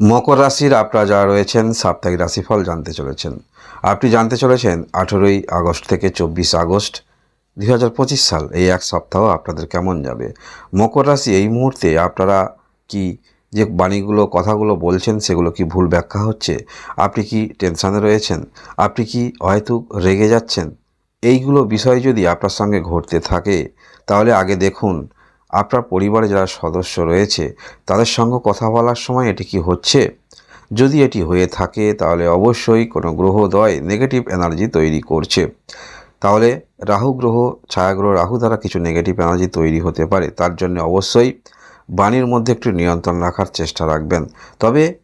মকর রাশির আপনারা যারা রয়েছেন, সাপ্তাহিক রাশিফল জানতে চলেছেন। আপনি জানতে চলেছেন, আঠেরোই আগস্ট থেকে চব্বিশ আগস্ট দুই হাজার পঁচিশ সাল, এই এক সপ্তাহ আপনাদের কেমন যাবে? মকর রাশি এই মুহূর্তে আপনারা কি যে বাণীগুলো, কথাগুলো বলছেন, সেগুলো কি ভুল ব্যাখ্যা হচ্ছে? আপনি কি টেনশানে রয়েছেন? আপনি কি হয়তো রেগে যাচ্ছেন? এইগুলো বিষয় যদি আপনার সঙ্গে ঘটতে থাকে, তাহলে আগে দেখুন আপনার পরিবারে যারা সদস্য রয়েছে, তাদের সঙ্গে কথা বলার সময় এটি কি হচ্ছে? যদি এটি হয়ে থাকে, তাহলে অবশ্যই কোনো গ্রহদয় নেগেটিভ এনার্জি তৈরি করছে। তাহলে রাহু গ্রহ, ছায়াগ্রহ, রাহু দ্বারা কিছু নেগেটিভ এনার্জি তৈরি হতে পারে। তার জন্য অবশ্যই বাণীর মধ্যে একটু নিয়ন্ত্রণ রাখার চেষ্টা রাখবেন। তবে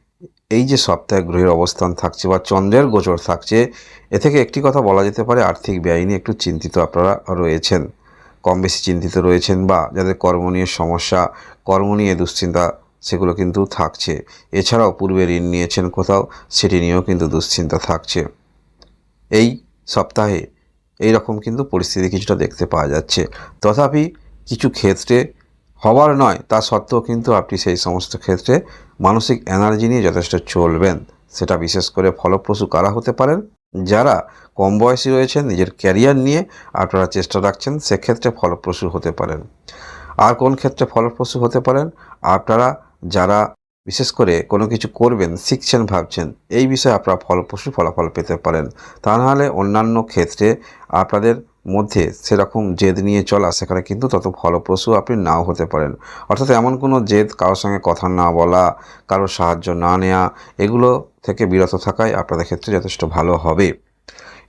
এই যে সপ্তাহে গ্রহের অবস্থান থাকছে বা চন্দ্রের গোচর থাকছে, এ থেকে একটি কথা বলা যেতে পারে, আর্থিক ব্যয় নিয়ে একটু চিন্তিত আপনারা রয়েছেন। কম বেশি চিন্তিত রয়েছেন বা যাদের কর্ম নিয়ে সমস্যা কর্ম নিয়ে দুশ্চিন্তা, সেগুলো কিন্তু থাকছে। এছাড়াও পূর্বে ঋণ নিয়েছেন কোথাও, সেটি নিয়েও কিন্তু দুশ্চিন্তা থাকছে। এই সপ্তাহে এই রকম কিন্তু পরিস্থিতি কিছুটা দেখতে পাওয়া যাচ্ছে। তথাপি কিছু ক্ষেত্রে হওয়ার নয়, তা সত্ত্বেও কিন্তু আপনি সেই সমস্ত ক্ষেত্রে মানসিক এনার্জি নিয়ে যথেষ্ট চলবেন। সেটা বিশেষ করে ফলপ্রসূ কারা হতে পারেন? যারা কম বয়সী রয়েছেন, নিজের ক্যারিয়ার নিয়ে আপনারা চেষ্টা রাখছেন, সেক্ষেত্রে ফলপ্রসূ হতে পারেন। আর কোন ক্ষেত্রে ফলপ্রসূ হতে পারেন? আপনারা যারা বিশেষ করে কোনো কিছু করবেন, শিখছেন, ভাবছেন, এই বিষয়ে আপনারা ফলপ্রসূ ফলাফল পেতে পারেন। তা নাহলে অন্যান্য ক্ষেত্রে আপনাদের মধ্যে সেরকম জেদ নিয়ে চলা, সেখানে কিন্তু তত ফলপ্রসূ আপনি নাও হতে পারেন। অর্থাৎ এমন কোনো জেদ কারোর সঙ্গে কথা না বলা, কারোর সাহায্য না নেওয়া এগুলো থেকে বিরত থাকাই আপনাদের ক্ষেত্রে যথেষ্ট ভালো হবে।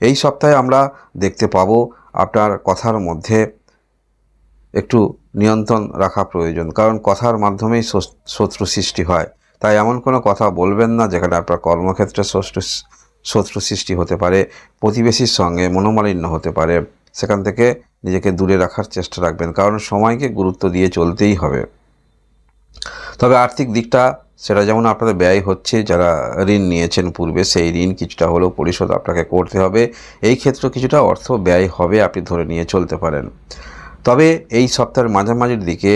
এই সপ্তাহে আমরা দেখতে পাবো আপনার কথার মধ্যে একটু নিয়ন্ত্রণ রাখা প্রয়োজন, কারণ কথার মাধ্যমেই শত্রু সৃষ্টি হয়। তাই এমন কোনো কথা বলবেন না যেখানে আপনার কর্মক্ষেত্রে শত্রু শত্রু সৃষ্টি হতে পারে, প্রতিবেশীর সঙ্গে মনোমালিন্য হতে পারে। সেখান থেকে নিজেকে দূরে রাখার চেষ্টা রাখবেন, কারণ সময়কে গুরুত্ব দিয়ে চলতেই হবে। তবে আর্থিক দিকটা সেটা যেমন আপনাদের ব্যয় হচ্ছে, যারা ঋণ নিয়েছেন পূর্বে, সেই ঋণ কিছুটা হলেও পরিশোধ আপনাকে করতে হবে। এই ক্ষেত্রে কিছুটা অর্থ ব্যয় হবে আপনি ধরে নিয়ে চলতে পারেন। তবে এই সপ্তাহের মাঝামাঝির দিকে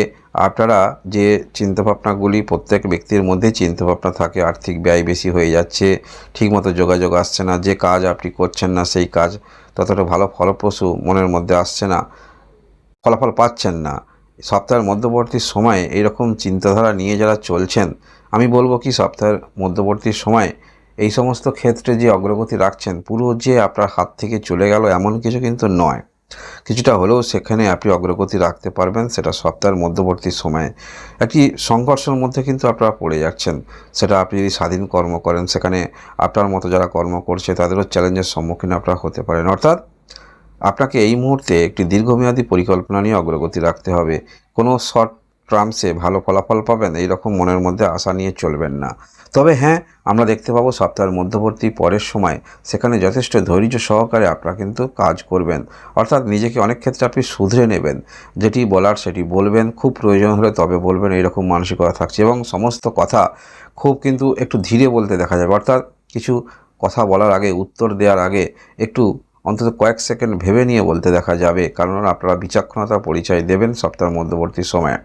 আপনারা যে চিন্তাভাবনাগুলি প্রত্যেক ব্যক্তির মধ্যে চিন্তাভাবনা থাকে, আর্থিক ব্যয় বেশি হয়ে যাচ্ছে, ঠিকমতো যোগাযোগ আসছে না, যে কাজ আপনি করছেন না, সেই কাজ ততটা ভালো ফলপ্রসূ মনের মধ্যে আসছে না, ফলাফল পাচ্ছেন না। সপ্তাহের মধ্যবর্তী সময়ে এইরকম চিন্তাধারা নিয়ে যারা চলছেন আমি বলব কি, সপ্তাহের মধ্যবর্তী সময়ে এই সমস্ত ক্ষেত্রে যে অগ্রগতি রাখছেন, পুরো যে আপনার হাত থেকে চলে গেল এমন কিছু কিন্তু নয়। কিছুটা হলেও সেখানে আপনি অগ্রগতি রাখতে পারবেন, সেটা সপ্তাহের মধ্যবর্তী সময়ে। একটি সংঘর্ষের মধ্যে কিন্তু আপনারা পড়ে যাচ্ছেন। সেটা আপনি যদি স্বাধীন কর্ম করেন, সেখানে আপনার মতো যারা কর্ম করছে, তাদেরও চ্যালেঞ্জের সম্মুখীন আপনারা হতে পারেন। অর্থাৎ আপনাকে এই মুহূর্তে একটি দীর্ঘমেয়াদী পরিকল্পনা নিয়ে অগ্রগতি রাখতে হবে। কোনো শর্ট টার্মসে ভালো ফলাফল পাবেন এই রকম মনের মধ্যে আশা নিয়ে চলবেন না। তবে হ্যাঁ আমরা দেখতে পাবো সপ্তাহের মধ্যবর্তী পরের সময়, সেখানে যথেষ্ট ধৈর্য সহকারে আপনারা কিন্তু কাজ করবেন। অর্থাৎ নিজেকে অনেক ক্ষেত্রে আপনি শুধরে নেবেন। যেটি বলার সেটি বলবেন, খুব প্রয়োজন হলে তবে বলবেন, এইরকম মানসিকতা থাকছে এবং সমস্ত কথা খুব কিন্তু একটু ধীরে বলতে দেখা যাবে। অর্থাৎ কিছু কথা বলার আগে, উত্তর দেওয়ার আগে একটু অন্তত কয়েক সেকেন্ড ভেবে নিয়ে বলতে দেখা যাবে। কারণ আপনারা বিচক্ষণতা পরিচয় দেবেন সপ্তাহের মধ্যবর্তী সময়ে।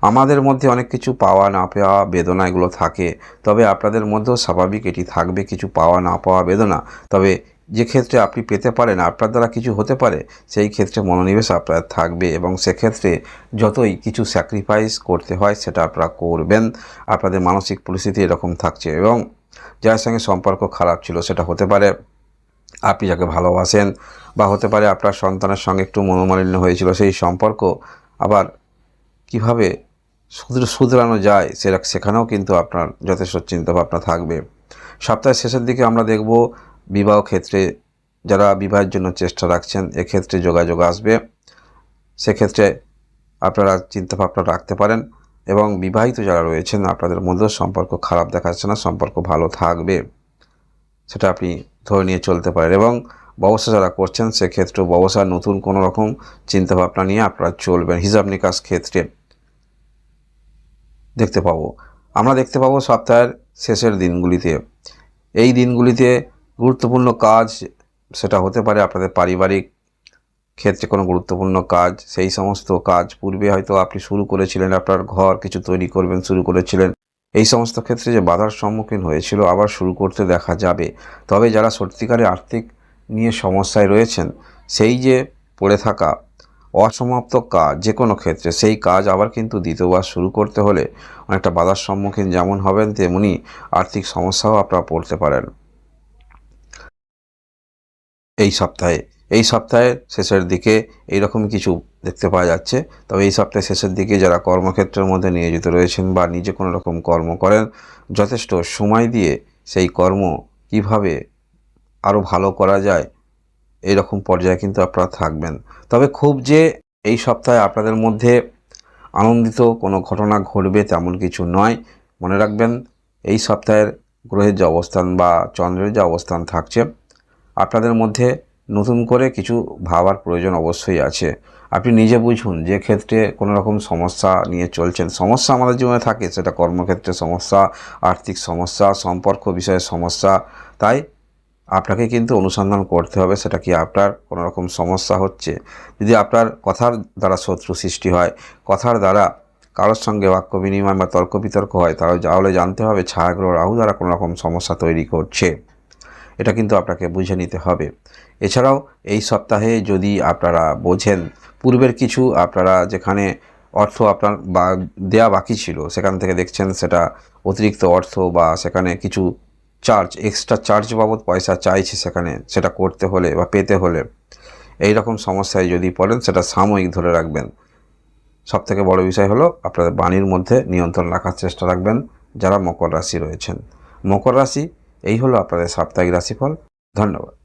আমাদের মধ্যে অনেক কিছু পাওয়া না পাওয়া বেদনা এগুলো থাকে। তবে আপনাদের মধ্যেও স্বাভাবিক এটি থাকবে, কিছু পাওয়া না পাওয়া বেদনা। তবে যে ক্ষেত্রে আপনি পেতে পারেন, আপনার দ্বারা কিছু হতে পারে, সেই ক্ষেত্রে মনোনিবেশ আপনার থাকবে এবং সেক্ষেত্রে যতই কিছু স্যাক্রিফাইস করতে হয়, সেটা আপনারা করবেন। আপনাদের মানসিক পরিস্থিতি এরকম থাকছে এবং যার সঙ্গে সম্পর্ক খারাপ ছিল, সেটা হতে পারে আপনি যাকে ভালোবাসেন বা হতে পারে আপনার সন্তানের সঙ্গে একটু মনোমালিন্য হয়েছিল, সেই সম্পর্ক আবার কীভাবে শুধরানো যায় সেটা সেখানেও কিন্তু আপনার যথেষ্ট চিন্তাভাবনা থাকবে। সপ্তাহের শেষের দিকে আমরা দেখব বিবাহ ক্ষেত্রে যারা বিবাহের জন্য চেষ্টা রাখছেন, এক্ষেত্রে যোগাযোগ আসবে। সেক্ষেত্রে আপনারা চিন্তাভাবনা রাখতে পারেন এবং বিবাহিত যারা রয়েছেন, আপনাদের মধ্যেও সম্পর্ক খারাপ দেখাচ্ছে না, সম্পর্ক ভালো থাকবে। সেটা আপনি ধরে নিয়ে চলতে পারেন এবং ব্যবসা যারা করছেন, সেক্ষেত্রেও ব্যবসা নতুন কোনো রকম চিন্তাভাবনা নিয়ে আপনারা চলবেন। হিসাব নিকাশ ক্ষেত্রে দেখতে পাবো। আমরা দেখতে পাবো সপ্তাহের শেষের দিনগুলিতে। এই দিনগুলিতে গুরুত্বপূর্ণ কাজ সেটা হতে পারে আপনাদের পারিবারিক ক্ষেত্রে কোনো গুরুত্বপূর্ণ কাজ, সেই সমস্ত কাজ পূর্বে হয়তো আপনি শুরু করেছিলেন, আপনার ঘর কিছু তৈরি করবেন, শুরু করেছিলেন। এই সমস্ত ক্ষেত্রে যে বাধার সম্মুখীন হয়েছিল আবার শুরু করতে দেখা যাবে। তবে যারা সত্যিকারে আর্থিক নিয়ে সমস্যায় রয়েছেন, সেই যে পড়ে থাকা অসমাপ্ত কাজ, যে কোনো ক্ষেত্রে। সেই কাজ আবার কিন্তু দ্বিতীয়বার শুরু করতে হলে অনেকটা বাধার সম্মুখীন যেমন হবেন, তেমনি আর্থিক সমস্যাও আপনারা পড়তে পারেন। এই সপ্তাহে, এই সপ্তাহের শেষের দিকে এইরকম কিছু দেখতে পাওয়া যাচ্ছে। তবে এই সপ্তাহের শেষের দিকে যারা কর্মক্ষেত্রের মধ্যে নিয়োজিত রয়েছেন বা নিজে কোনো রকম কর্ম করেন, যথেষ্ট সময় দিয়ে সেই কর্ম কীভাবে আরও ভালো করা যায় এইরকম পর্যায়ে কিন্তু আপনারা থাকবেন। তবে খুব যে এই সপ্তাহে আপনাদের মধ্যে আনন্দিত কোনো ঘটনা ঘটবে তেমন কিছু নয়। মনে রাখবেন, এই সপ্তাহের গ্রহের যে অবস্থান বা চন্দ্রের যে অবস্থান থাকছে, আপনাদের মধ্যে নতুন করে কিছু ভাবার প্রয়োজন অবশ্যই আছে। আপনি নিজে বুঝুন যে ক্ষেত্রে কোনো রকম সমস্যা নিয়ে চলছেন। সমস্যা আমাদের জীবনে থাকে, সেটা কর্মক্ষেত্রে সমস্যা, আর্থিক সমস্যা, সম্পর্ক বিষয়ে সমস্যা। তাই আপনাকে কিন্তু অনুসন্ধান করতে হবে, সেটা কি আপনার কোনো রকম সমস্যা হচ্ছে? যদি আপনার কথার দ্বারা শত্রু সৃষ্টি হয়, কথার দ্বারা কারোর সঙ্গে বাক্য বিনিময় বা তর্ক বিতর্ক হয়, তাহলে তাহলে জানতে হবে ছায়াগ্রহ রাহু দ্বারা কোনো রকম সমস্যা তৈরি করছে। এটা কিন্তু আপনাকে বুঝে নিতে হবে। এছাড়াও এই সপ্তাহে যদি আপনারা বোঝেন, পূর্বের কিছু আপনারা যেখানে অর্থ আপনার বা দেয়া বাকি ছিল, সেখান থেকে দেখছেন সেটা অতিরিক্ত অর্থ বা সেখানে কিছু চার্জ এক্সট্রা চার্জ বাবদ পয়সা চাইছে সেখানে, সেটা করতে হলে বা পেতে হলে। এই রকম সমস্যায় যদি পড়েন, সেটা সাময়িক ধরে রাখবেন। সব থেকে বড় বিষয় হলো, আপনাদের বাণীর মধ্যে নিয়ন্ত্রণ রাখার চেষ্টা রাখবেন, যারা মকর রাশি রয়েছেন। মকর রাশি, এই হলো আপনাদের সাপ্তাহিক রাশিফল। ধন্যবাদ।